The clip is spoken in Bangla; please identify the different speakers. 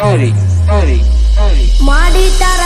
Speaker 1: হরে হরে হরে
Speaker 2: মাড়ি তার